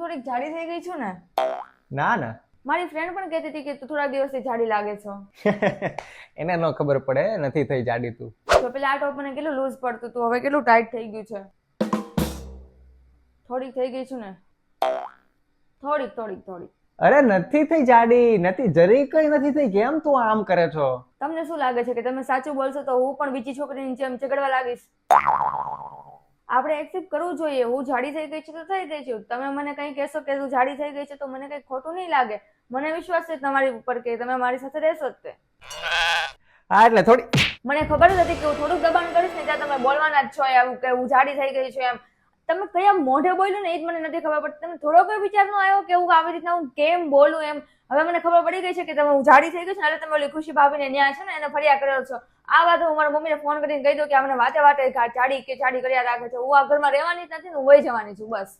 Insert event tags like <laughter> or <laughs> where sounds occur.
હું થોડીક જાડી થઈ ગઈ છું ને? ના ના. મારી ફ્રેન્ડ પણ કહેતી હતી કે તું થોડા દિવસથી જાડી લાગે છો. <laughs> એને ન ખબર પડે નથી થઈ જાડી તું. તો પેલા આ ટોપ મને કેટલું લૂઝ પડતું હતું હવે કેટલું ટાઈટ થઈ ગયું છે? થોડીક થઈ ગઈ છું ને? થોડીક થોડીક થોડીક. અરે નથી થઈ જાડી નથી જરી કઈ નથી થઈ. કેમ તું આમ કરે છો? તમને શું લાગે છે કે તમે સાચું બોલશો તો હું પણ બીજી છોકરીની જેમ ઝઘડવા લાગીશ? આપણે એક્સેપ્ટ કરવું જોઈએ. હું જાડી થઈ ગઈ છું તો થઈ ગઈ છું. તમે મને કંઈ કહેશો કે તું જાડી થઈ ગઈ છે તો મને કંઈ ખોટું નહીં લાગે. મને વિશ્વાસ છે તમારી ઉપર કે તમે મારી સાથે રહેશો જ તે. હા એટલે થોડી મને ખબર જ હતી કે હું થોડુંક દબાણ કરીશ ને ત્યાં તમે બોલવાના જ છો એમ કે હું જાડી થઈ ગઈ છું એમ. તમે કયા મોઢે બોલ્યું ને એ જ મને નથી ખબર પડતી તમે થોડો કોઈ વિચાર નો આવ્યો કે હું આવી રીતના હું કેમ બોલું એમ? હવે મને ખબર પડી ગઈ છે કે તમે હું જાડી થઈ ગઈ છું એટલે તમે ઓલી ખુશી ભાભીને ન્યાય છે ને એને ફરિયાદ કર્યો છો. આ વાત હું મારા મમ્મીને ફોન કરીને કહી દઉં કે અમને વાતે વાતે ચાડી કે ચાડી કર્યા રાખે છે. હું આ ઘરમાં રહેવાની જ નથી હું વહી જવાની છું, બસ.